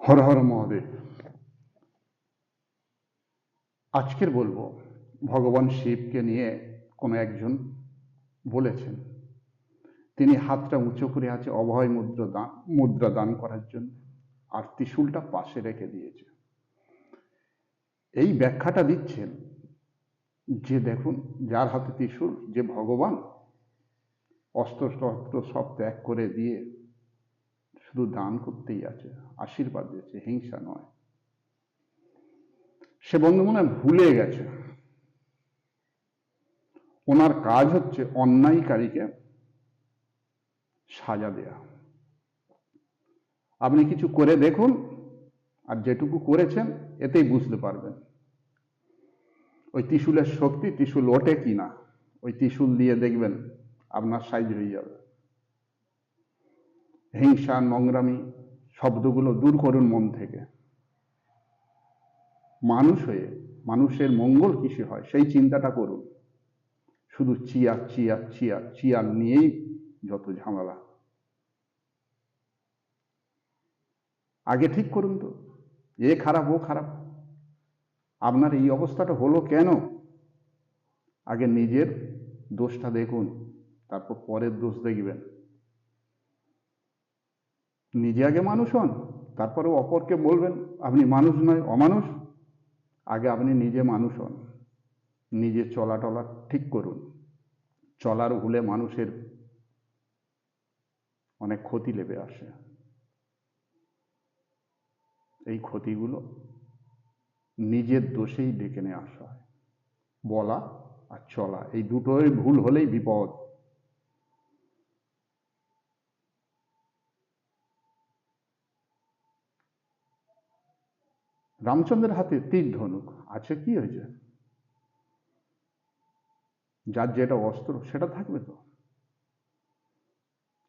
হর হর মহাদেব। আজকের বলব, ভগবান শিবকে নিয়ে কোনো একজন বলেছেন। তিনি হাতটা উঁচু করে আছে অভয় মুদ্রা দান মুদ্রা দান করার জন্য, আর ত্রিশূলটা পাশে রেখে দিয়েছে। এই ব্যাখ্যাটা দিচ্ছেন যে দেখুন, যার হাতে ত্রিশূল, যে ভগবান অস্ত্র সব ত্যাগ করে দিয়ে শুধু দান করতেই আছে, আশীর্বাদ দিয়েছে, হিংসা নয়। সে বন্ধু মনে ভুলে গেছে। ওনার কাজ হচ্ছে অন্যায়কারীকে সাজা দেয়া। আপনি কিছু করে দেখুন, আর যেটুকু করেছেন, এতেই বুঝতে পারবেন। ওই ত্রিশুলের শক্তি, ত্রিশূল ওঠে কি না ওই ত্রিশূল দিয়ে দেখবেন আপনার সাইজ হয়ে যাবে। হিংসা, নোংরামি শব্দগুলো দূর করুন মন থেকে। মানুষ হয়ে মানুষের মঙ্গল কিসে হয় সেই চিন্তাটা করুন। শুধু চিয়া চিয়া চিয়া চিয়া নিয়েই যত ঝামেলা। আগে ঠিক করুন তো, এ খারাপ, ও খারাপ। আপনার এই অবস্থাটা হলো কেন? আগে নিজের দোষটা দেখুন, তারপর পরের দোষ দেখবেন। নিজে আগে মানুষ হন তারপরে অপরকে বলবেন, আপনি মানুষ নয়, অমানুষ। আগে আপনি নিজে মানুষ হন, নিজে চলা টলা ঠিক করুন। চলার ভুলে মানুষের অনেক ক্ষতি লেবে আসে। এই ক্ষতিগুলো নিজের দোষেই ডেকে নিয়ে আসা হয়। বলা আর চলা, এই দুটোই ভুল হলেই বিপদ। রামচন্দ্রের হাতে তীর ধনুক, আছে কি হয়েছে যার যেটা অস্ত্র, সেটা থাকবে তো?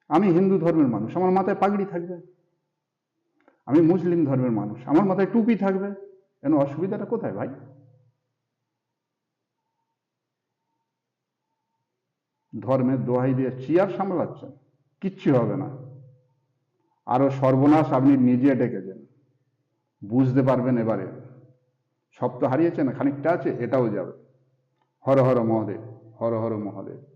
আমি হিন্দু ধর্মের মানুষ, আমার মাথায় পাগড়ি থাকবে। আমি মুসলিম ধর্মের মানুষ, আমার মাথায় টুপি থাকবে। কেন অসুবিধাটা কোথায় ভাই? ধর্মের দোহাই দিয়ে চেয়ার সামলাচ্ছেন, কিচ্ছু হবে না। আরও সর্বনাশ আপনি নিজে ডেকে ডেকেছেন। বুঝতে পারবেন এবারে। সব তো হারিয়েছে না খানিকটা আছে, এটাও যাবে। হর হর মহাদেব, হর হর মহাদেব।